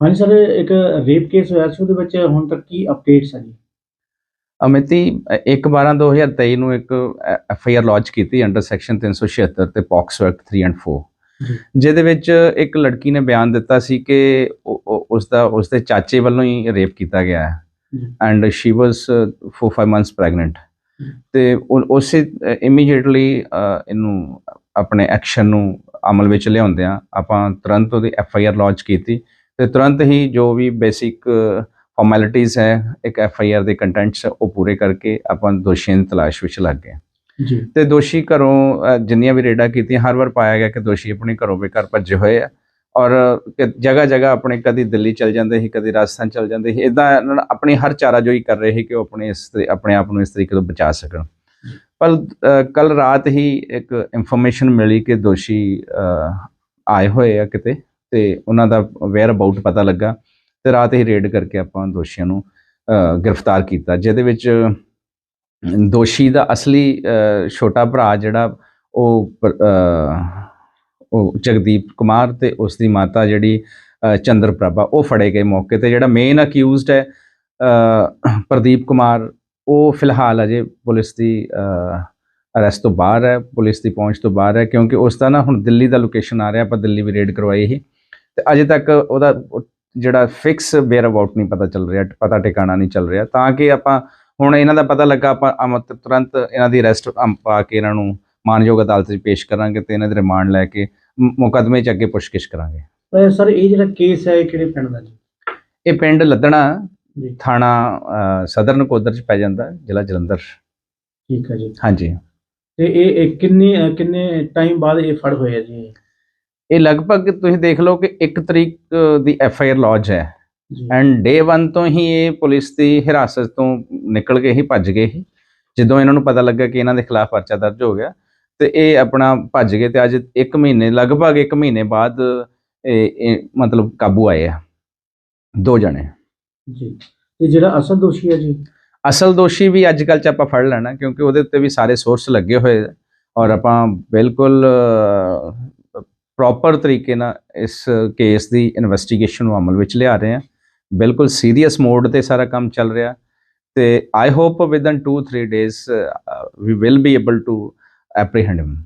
ਹਾਂਜੀ ਸਰ ਇੱਕ rape case ਹੋਇਆ ਸੀ ਉਹਦੇ ਵਿੱਚ ਹੁਣ ਤੱਕ ਕੀ ਅਪਡੇਟਸ ਆ ਜੀ ਅਮਿਤੀ 1/12/2023 ਨੂੰ ਇੱਕ ਐਫ ਆਈ ਆਰ ਲਾਂਚ ਕੀਤੀ ਅੰਡਰ ਸੈਕਸ਼ਨ 376 ਤੇ ਪੌਕਸੋ ਐਕਟ 3 ਐਂਡ 4 ਜੀ। ਜਿਹਦੇ ਵਿੱਚ ਇੱਕ ਲੜਕੀ ਨੇ ਬਿਆਨ ਦਿੱਤਾ ਸੀ ਕਿ ਉਸ ਦਾ ਉਸ ਦੇ ਚਾਚੇ ਵੱਲੋਂ ਹੀ ਰੇਪ ਕੀਤਾ ਗਿਆ ਹੈ। And she was 4-5 months pregnant. ਤੇ ਉਸੇ ਇਮੀਡੀਏਟਲੀ ਇਹਨੂੰ ਆਪਣੇ ਐਕਸ਼ਨ ਨੂੰ ਅਮਲ ਵਿੱਚ ਲਿਆਉਂਦਿਆਂ ਆਪਾਂ ਤੁਰੰਤ ਉਹਦੀ ਐਫ ਆਈ ਆਰ ਲਾਂਚ ਕੀਤੀ ਤੇ ਤੁਰੰਤ ਹੀ ਜੋ ਵੀ ਬੇਸਿਕ ਫਾਰਮੈਲਿਟੀਜ਼ ਹੈ ਇੱਕ ਐਫ ਆਈ ਆਰ ਦੇ ਕੰਟੈਂਟਸ ਉਹ ਪੂਰੇ ਕਰਕੇ ਆਪਾਂ ਦੋਸ਼ੀਆਂ ਦੀ ਤਲਾਸ਼ ਵਿੱਚ ਲੱਗ ਗਏ ਜੀ। ਤੇ ਦੋਸ਼ੀ ਘਰੋਂ ਜਿੰਨੀਆਂ ਵੀ ਰੇਡਾਂ ਕੀਤੀਆਂ ਹਰ ਵਾਰ ਪਾਇਆ ਗਿਆ ਕਿ ਦੋਸ਼ੀ ਆਪਣੇ ਘਰੋਂ ਬੇਘਰ ਭੱਜੇ ਹੋਏ ਆ। ਔਰ ਜਗ੍ਹਾ ਜਗ੍ਹਾ ਆਪਣੇ ਕਦੀ ਦਿੱਲੀ ਚਲ ਜਾਂਦੇ ਸੀ ਕਦੀ ਰਾਜਸਥਾਨ ਚਲ ਜਾਂਦੇ ਸੀ ਇਦਾਂ ਆਪਣੀ ਹਰ ਚਾਰਾ ਜੋਈ ਕਰ ਰਹੇ ਸੀ ਕਿ ਉਹ ਆਪਣੇ ਇਸ ਆਪਣੇ ਆਪ ਨੂੰ ਇਸ ਤਰੀਕੇ ਤੋਂ ਬਚਾ ਸਕਣ। ਪਰ ਕੱਲ ਰਾਤ ਹੀ ਇੱਕ ਇਨਫੋਰਮੇਸ਼ਨ ਮਿਲੀ ਕਿ ਦੋਸ਼ੀ ਆਏ ਹੋਏ ਆ ਕਿਤੇ। ਤੇ ਉਹਨਾਂ ਦਾ ਵੇਅਰ ਅਬਾਊਟ ਪਤਾ ਲੱਗਾ ਤੇ ਰਾਤ ਹੀ ਰੇਡ ਕਰਕੇ ਆਪਾਂ ਦੋਸ਼ੀਆਂ ਨੂੰ ਗ੍ਰਿਫਤਾਰ ਕੀਤਾ, ਜਿਹਦੇ ਵਿੱਚ ਦੋਸ਼ੀ ਦਾ ਅਸਲੀ ਛੋਟਾ ਭਰਾ ਜਿਹੜਾ ਉਹ ਉਹ ਜਗਦੀਪ ਕੁਮਾਰ ਤੇ ਉਸ ਦੀ ਮਾਤਾ ਜਿਹੜੀ ਚੰਦਰ ਪ੍ਰਭਾ, ਉਹ ਫੜੇ ਗਏ ਮੌਕੇ ਤੇ, ਜਿਹੜਾ ਮੇਨ ਅਕਿਊਜ਼ਡ ਹੈ ਪ੍ਰਦੀਪ ਕੁਮਾਰ, ਉਹ ਫਿਲਹਾਲ ਅਜੇ ਪੁਲਿਸ ਦੀ ਅਰੈਸਟ ਤੋਂ ਬਾਹਰ ਹੈ, ਪੁਲਿਸ ਦੀ ਪਹੁੰਚ ਤੋਂ ਬਾਹਰ ਹੈ, ਕਿਉਂਕਿ ਉਸ ਦਾ ਨਾ ਹੁਣ ਦਿੱਲੀ ਦਾ ਲੋਕੇਸ਼ਨ ਆ ਰਿਹਾ, ਆਪਾਂ ਦਿੱਲੀ ਵੀ ਰੇਡ ਕਰਵਾਈ ਸੀ। ਤੇ ਅਜੇ ਤੱਕ ਉਹਦਾ ਉਹ ਜਿਹੜਾ ਫਿਕਸ ਬੇਅਰ ਅਬਾਊਟ ਨਹੀਂ ਪਤਾ ਚੱਲ ਰਿਹਾ ਪਤਾ ਟਿਕਾਣਾ ਨਹੀਂ ਚੱਲ ਰਿਹਾ ਤਾਂ ਕਿ ਆਪਾਂ ਹੁਣ ਇਹਨਾਂ ਦਾ ਪਤਾ ਲੱਗਾ ਆਪਾਂ ਤੁਰੰਤ ਇਹਨਾਂ ਦੀ ਅਰੈਸਟ ਪਾ ਕੇ ਇਹਨਾਂ ਨੂੰ ਮਾਨਯੋਗ ਅਦਾਲਤ 'ਚ ਪੇਸ਼ ਕਰਾਂਗੇ ਤੇ ਇਹਨਾਂ ਦੇ ਰਿਮਾਂਡ ਲੈ ਕੇ ਮੁਕੱਦਮੇ 'ਚ ਅੱਗੇ ਪੁੱਛਗਿੱਛ ਕਰਾਂਗੇ। ਸਰ ਇਹ ਜਿਹੜਾ ਕੇਸ ਹੈ ਇਹ ਕਿਹੜੇ ਪਿੰਡ ਦਾ ਜੀ? ਇਹ ਪਿੰਡ ਲੱਦਣਾ ਥਾਣਾ ਸਦਰ ਨਕੋਦਰ 'ਚ ਪੈ ਜਾਂਦਾ ਜ਼ਿਲ੍ਹਾ ਜਲੰਧਰ। ਠੀਕ ਹੈ ਜੀ। ਹਾਂਜੀ। ਤੇ ਇਹ ਕਿੰਨੇ ਕਿੰਨੇ ਟਾਈਮ ਬਾਅਦ ਇਹ ਫੜ ਹੋਇਆ ਜੀ? ਇਹ? ਲਗਭਗ ਤੁਸੀਂ ਦੇਖ ਲਓ ਕਿ 1 ਤਰੀਕ ਦੀ ਐਫ ਆਈ ਆਰ ਲੌਜ ਹੈ। ਐਂਡ ਡੇ 1 ਤੋਂ ਹੀ ਇਹ ਪੁਲਿਸ ਦੀ ਹਿਰਾਸਤ ਤੋਂ ਨਿਕਲ ਕੇ ਹੀ ਭੱਜ ਗਏ ਸੀ। ਜਦੋਂ ਇਹਨਾਂ ਨੂੰ ਪਤਾ ਲੱਗਾ ਕਿ ਇਹਨਾਂ ਦੇ ਖਿਲਾਫ ਪਰਚਾ ਦਰਜ ਹੋ ਗਿਆ ਤੇ ਇਹ ਆਪਣਾ ਭੱਜ ਗਏ ਤੇ ਅੱਜ 1 ਮਹੀਨੇ ਲਗਭਗ 1 ਮਹੀਨੇ ਬਾਅਦ ਇਹ ਮਤਲਬ ਕਾਬੂ ਆਏ ਆ। ਦੋ ਜਣੇ। ਜੀ। ਤੇ ਜਿਹੜਾ ਅਸਲ ਦੋਸ਼ੀ ਹੈ ਜੀ? ਅਸਲ ਦੋਸ਼ੀ ਵੀ ਅੱਜ ਕੱਲ੍ਹ ਚ ਆਪਾਂ ਫੜ ਲੈਣਾ ਕਿਉਂਕਿ ਉਹਦੇ ਉੱਤੇ ਵੀ ਸਾਰੇ ਸੋਰਸ ਲੱਗੇ ਹੋਏ ਔਰ ਆਪਾਂ ਬਿਲਕੁਲ ਪ੍ਰੋਪਰ ਤਰੀਕੇ ਨਾਲ ਇਸ ਕੇਸ ਦੀ ਇਨਵੈਸਟੀਗੇਸ਼ਨ ਨੂੰ ਅਮਲ ਵਿੱਚ ਲਿਆ ਰਹੇ ਹਾਂ। ਬਿਲਕੁਲ ਸੀਰੀਅਸ ਮੋਡ ਤੇ ਸਾਰਾ ਕੰਮ ਚੱਲ ਰਿਹਾ। ਤੇ I hope within 2 3 days we will be able to apprehend him